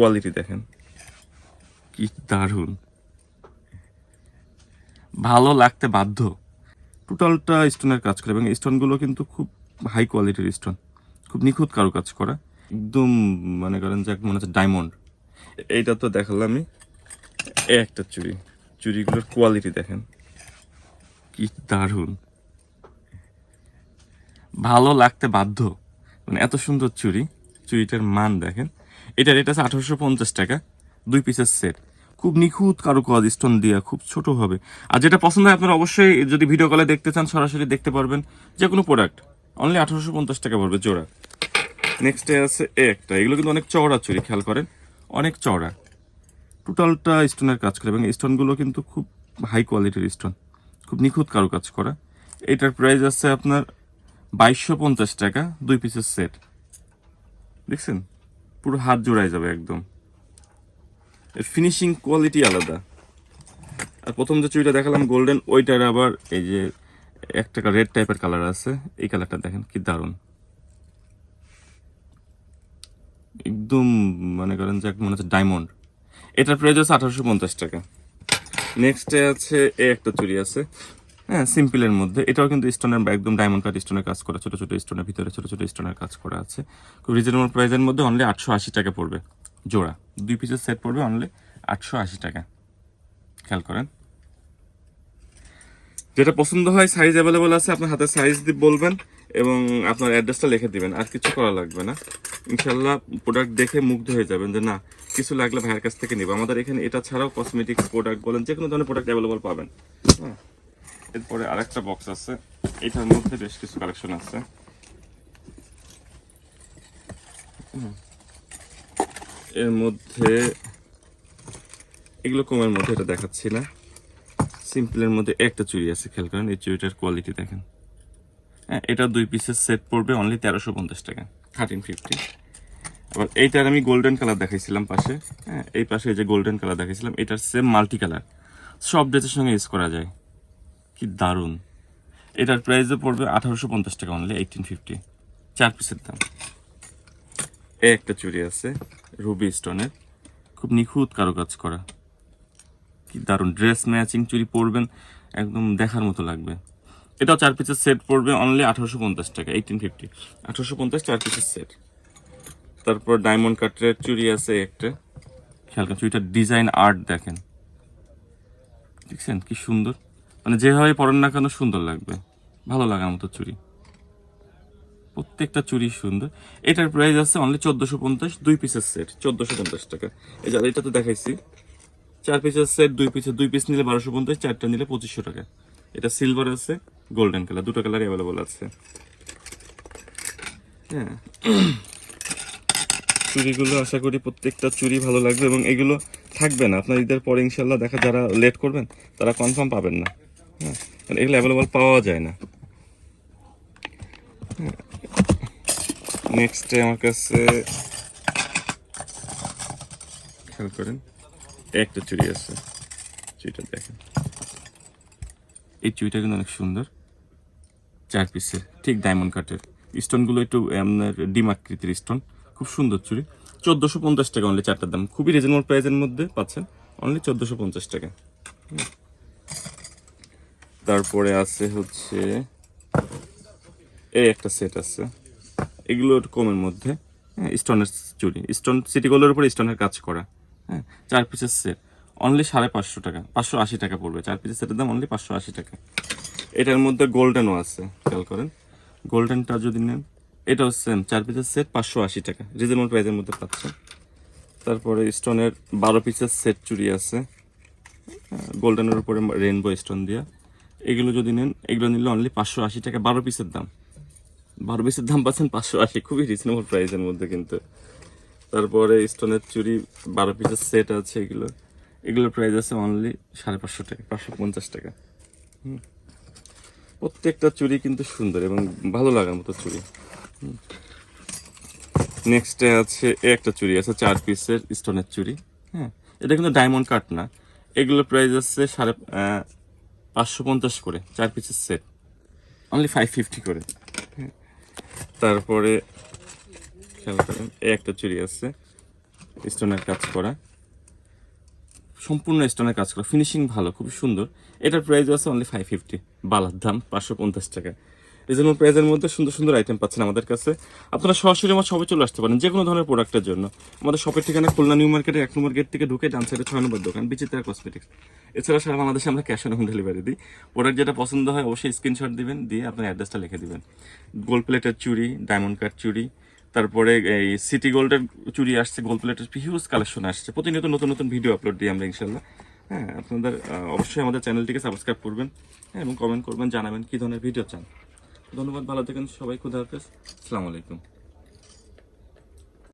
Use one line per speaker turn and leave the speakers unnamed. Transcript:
Quality দেখেন। কি দারুণ। ভালো লাগতে বাধ্য। টোটালটা স্টোনের কাজ করে এবং স্টোনগুলো কিন্তু খুব হাই কোয়ালিটির স্টোন খুব নিখুঁত কারও কাজ করা। একদম মনে করেন যে মনে হচ্ছে ডায়মন্ড এইটা তো দেখালামই এই একটা চুড়ি চুড়িগুলোর কোয়ালিটি দেখেন। কি দারুণ। ভালো লাগতে বাধ্য। মানে এত সুন্দর চুড়ি চুড়িটার মান দেখেন। এটা আছে আঠারোশো পঞ্চাশ টাকা, দুই পিসের সেট খুব নিখুঁত কারও কাজ স্টোন দিয়া, খুব ছোট হবে। আর যেটা পছন্দ হয় আপনারা অবশ্যই যদি ভিডিও কলে দেখতে চান, সরাসরি দেখতে পারবেন যে কোনো প্রোডাক্ট অনলি আঠারোশো পঞ্চাশ টাকা পড়বে জোড়া। নেক্সটে আছে এ একটা। এগুলো কিন্তু অনেক চওড়া চুরি, খেয়াল করেন। অনেক চওড়া। টোটালটা স্টোনের কাজ করে এবং স্টোনগুলো কিন্তু খুব হাই কোয়ালিটির স্টোন খুব নিখুঁত কারও কাজ করা। এটার প্রাইস আছে আপনার বাইশশো পঞ্চাশ টাকা, দুই পিসের সেট দেখছেন? পুরো হাত জোড়াই যাবে একদম। এর ফিনিশিং কোয়ালিটি আলাদা। আর প্রথম যে চুড়িটা দেখালাম গোল্ডেন ওইটার আবার এই যে এক টাকা রেড টাইপের কালার আছে, এই কালারটা দেখেন কি দারুণ। একদম মনে করেন যে মনে হচ্ছে ডায়মন্ড এটার প্রাইস আছে আঠারোশো পঞ্চাশ টাকা। নেক্সটে আছে এ একটা চুড়ি আছে। হ্যাঁ সিম্পলের মধ্যে। এটাও কিন্তু স্টোনের একদম ডায়মন্ড কাট স্টোনের কাজ করা, ছোটো ছোটো স্টোনের ভিতরে ছোটো ছোটো স্টোনের কাজ করা আছে। খুব রিজনেবল প্রাইসের মধ্যে অনলি আটশো আশি টাকা পড়বে জোড়া। দুই পিসের সেট পড়বে অনলি আটশো আশি টাকা। খেয়াল করেন। যেটা পছন্দ হয় সাইজ অ্যাভেলেবল আছে, আপনার হাতে সাইজ বলবেন এবং আপনার অ্যাড্রেসটা লিখে দিবেন। আর কিছু করা লাগবে না। ইনশাল্লাহ প্রোডাক্ট দেখে মুগ্ধ হয়ে যাবেন যে না, কিছু লাগলে ভাইয়ের কাছ থেকে নিব। আমাদের এখানে এটা ছাড়াও কসমেটিক্স প্রোডাক্ট বলেন যে কোনো ধরনের প্রোডাক্ট অ্যাভেলেবল পাবেন। হ্যাঁ। এরপরে আরেকটা বক্স আছে। এটার মধ্যে বেশ কিছু কালেকশন আছে। এর মধ্যে এগুলো কমের মধ্যে এটা দেখাচ্ছি না। সিম্পলের মধ্যে একটা চুড়ি আছে, খেয়াল করেন, এই চুড়িটার কোয়ালিটি দেখেন। হ্যাঁ এটা দুই পিসের সেট পড়বে অনলি তেরোশো পঞ্চাশ টাকা থার্টিন ফিফটি আবার এইটার আমি গোল্ডেন কালার দেখাইছিলাম পাশে। হ্যাঁ এই পাশে এই যে গোল্ডেন কালার দেখাইছিলাম, এটার সেম মাল্টি কালার সব ড্রেসের সঙ্গে ইউজ করা যায়। কি দারুণ। এটার প্রাইসও পড়বে আঠারোশো পঞ্চাশ টাকা অনলি এইটিন ফিফটি চার পিসের দাম। এ একটা চুড়ি আছে রুবি স্টোনের খুব নিখুঁত কারুকাজ করা। কি দারুণ ড্রেস ম্যাচিং চুড়ি পরবেন, একদম দেখার মতো লাগবে। এটাও চার পিসের সেট পড়বে অনলি আঠারোশো পঞ্চাশ টাকা এইটিন ফিফটি আঠারোশো পঞ্চাশ চার পিসের সেট তারপর ডায়মন্ড কাটের চুড়ি আছে একটা। খেয়াল করেন চুড়িটার ডিজাইন আর্ট দেখেন। দেখছেন? কি সুন্দর। মানে যেভাবে পরেন না কেন সুন্দর লাগবে। ভালো লাগার মতো চুড়ি। প্রত্যেকটা চুড়ি সুন্দর। এটার প্রাইস আছে অনলি চোদ্দোশো পঞ্চাশ, দুই পিসের সেট চোদ্দোশো পঞ্চাশ টাকা। এই যে এটা তো দেখাইছি, চার পিসের সেট দুই পিসের দুই পিস নিলে বারোশো পঞ্চাশ, চারটা নিলে পঁচিশশো টাকা। এটা সিলভার আছে গোল্ডেন কালার দুটো কালার অ্যাভেলেবল আছে। হ্যাঁ। চুড়িগুলো আশা করি প্রত্যেকটা চুরি ভালো লাগবে এবং এগুলো থাকবে না। আপনার ঈদের পরে ইনশাল্লাহ দেখা, যারা লেট করবেন, তারা কনফার্ম পাবেন না। হ্যাঁ কারণ এগুলো অ্যাভেলেবল পাওয়া যায় না। নেক্সটে আমার কাছে খেয়াল করেন, একটা চুড়ি আছে, চুড়িটা দেখেন। এই চুড়িটা কিন্তু অনেক সুন্দর, চার পিসের ঠিক ডায়মন্ড কাটের স্টোনগুলো একটু আপনার ডিম আকৃতির স্টোন খুব সুন্দর চুড়ি। চোদ্দোশো পঞ্চাশ টাকা অনলি চারটার দাম। খুবই রিজনেবল প্রাইসের মধ্যে পাচ্ছেন অনলি চোদ্দোশো পঞ্চাশ টাকা। তারপরে আছে হচ্ছে, এই একটা সেট আছে। এগুলো কমের মধ্যে। হ্যাঁ স্টোনের চুড়ি স্টোন সিটি গোল্ডের উপরে স্টোনের কাজ করা। হ্যাঁ চার পিসের সেট অনলি সাড়ে পাঁচশো টাকা, পাঁচশো আশি টাকা পড়বে। চার পিসের সেটের দাম অনলি পাঁচশো আশি টাকা। এটার মধ্যে গোল্ডেনও আছে, খেয়াল করেন। গোল্ডেনটা যদি নেন, এটাও সেম চার পিসের সেট পাঁচশো আশি টাকা। রিজনেবল প্রাইসের মধ্যে পাচ্ছেন। তারপরে স্টোনের বারো পিসের সেট চুড়ি আছে। গোল্ডেনের উপরে রেনবো স্টোন দিয়া। এগুলো যদি নেন, এগুলো নিলে অনলি পাঁচশো আশি টাকা, বারো পিসের দাম। বারো পিসের দাম পাচ্ছেন পাঁচশো আশি, খুবই রিজনেবল প্রাইসের মধ্যে কিন্তু। তারপরে স্টোনের চুড়ি, বারো পিসের সেট আছে এগুলো। এগুলোর প্রাইস আছে অনলি সাড়ে পাঁচশো টাকা, পাঁচশো পঞ্চাশ টাকা। হুম। প্রত্যেকটা চুড়ি কিন্তু সুন্দর এবং ভালো লাগার মতো চুড়ি। নেক্সটে আছে একটা চুড়ি আছে, চার পিসের স্টোনের চুড়ি। হ্যাঁ এটা কিন্তু ডায়মন্ড কাট না। এগুলোর প্রাইস আছে সাড়ে পাঁচশো পঞ্চাশ করে, চার পিসের সেট অনলি ফাইভ ফিফটি করে। তারপরে, খেয়াল করেন এই একটা চুরি আছে স্টোনের কাজ করা। সম্পূর্ণ স্টোনের কাজ করা ফিনিশিং ভালো খুব সুন্দর। এটার প্রাইস আছে অনলি ফাইভ ফিফটি বালার দাম পাঁচশো পঞ্চাশ টাকা। রিজনেবল প্রাইসের মধ্যে সুন্দর সুন্দর আইটেম পাচ্ছেন আমাদের কাছে। আপনারা সরাসরি আমার শপে চলে আসতে পারেন যে কোনো ধরনের প্রোডাক্টের জন্য। আমাদের শপের ঠিকানা খুলনা নিউ মার্কেটের এক নম্বর গেট থেকে ঢুকে ডান সাইডে ছয় নম্বর দোকান, বিচিত্রা কসমেটিক্স এছাড়া সারা বাংলাদেশে আমরা ক্যাশ অন হোম ডেলিভারি দিই। প্রোডাক্ট যেটা পছন্দ হয় অবশ্যই স্ক্রিনশট দিবেন, দিয়ে আপনার অ্যাড্রেসটা লিখে দিবেন। গোল্ড প্লেটের চুড়ি ডায়মন্ড কাট চুড়ি, তারপরে এই সিটি গোল্ডের চুড়ি আসছে গোল্ড প্লেটের হিউজ কালেকশন আসছে। প্রতিনিয়ত নতুন নতুন ভিডিও আপলোড দিই আমরা ইনশাল্লাহ হ্যাঁ আপনাদের অবশ্যই আমাদের চ্যানেলটিকে সাবস্ক্রাইব করবেন হ্যাঁ এবং কমেন্ট করবেন, জানাবেন কী ধরনের ভিডিও চান। ধন্যবাদ ভালো থাকেন সবাই খুদা হাফেজ। আসসালামু আলাইকুম।